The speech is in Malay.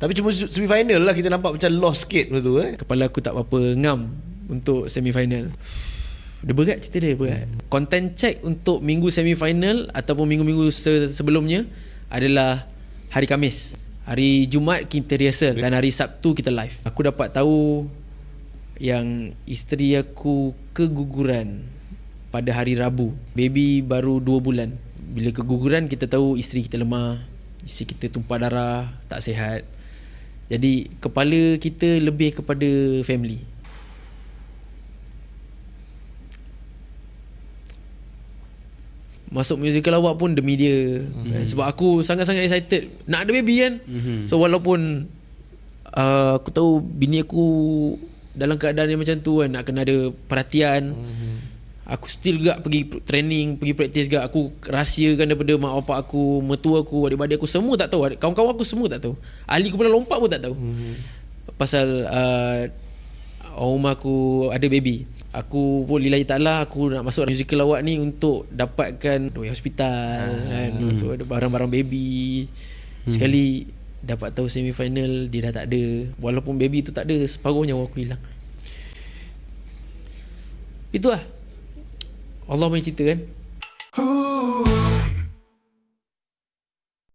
Tapi cuma semi final lah kita nampak macam lost sikit masa tu eh. Kepala aku tak apa ngam untuk semi final. Dia berat cerita dia berat. Content check untuk minggu semi final ataupun minggu-minggu se- sebelumnya adalah hari Kamis. Hari Jumaat kita rehearsal dan hari Sabtu kita live. Aku dapat tahu yang isteri aku keguguran pada hari Rabu. Baby baru 2 bulan. Bila keguguran kita tahu isteri kita lemah, isteri kita tumpah darah, tak sihat. Jadi kepala kita lebih kepada family. Masuk musical awak pun demi dia mm-hmm. Sebab aku sangat-sangat excited Nak ada baby kan mm-hmm. So walaupun uh, Aku tahu bini aku Dalam keadaan yang macam tu kan Nak kena ada perhatian mm-hmm. Aku still juga pergi training Pergi praktis juga Aku rahsiakan daripada mak bapak aku Mertua aku, adik-adik aku Semua tak tahu. Kawan-kawan aku semua tak tahu. Ahli kumpulan lompat pun tak tahu. Mm-hmm. Pasal uh, Rumah aku ada baby. Aku pun lillahi ta'ala Aku nak masuk musical awak ni Untuk dapatkan Duit hospital ah. kan. Masuk ada barang-barang baby. Hmm. Sekali Dapat tahu semi final Dia dah tak ada. Walaupun baby tu tak ada Separuh nyawa aku hilang. Itu lah Allah punya cerita kan Ooh.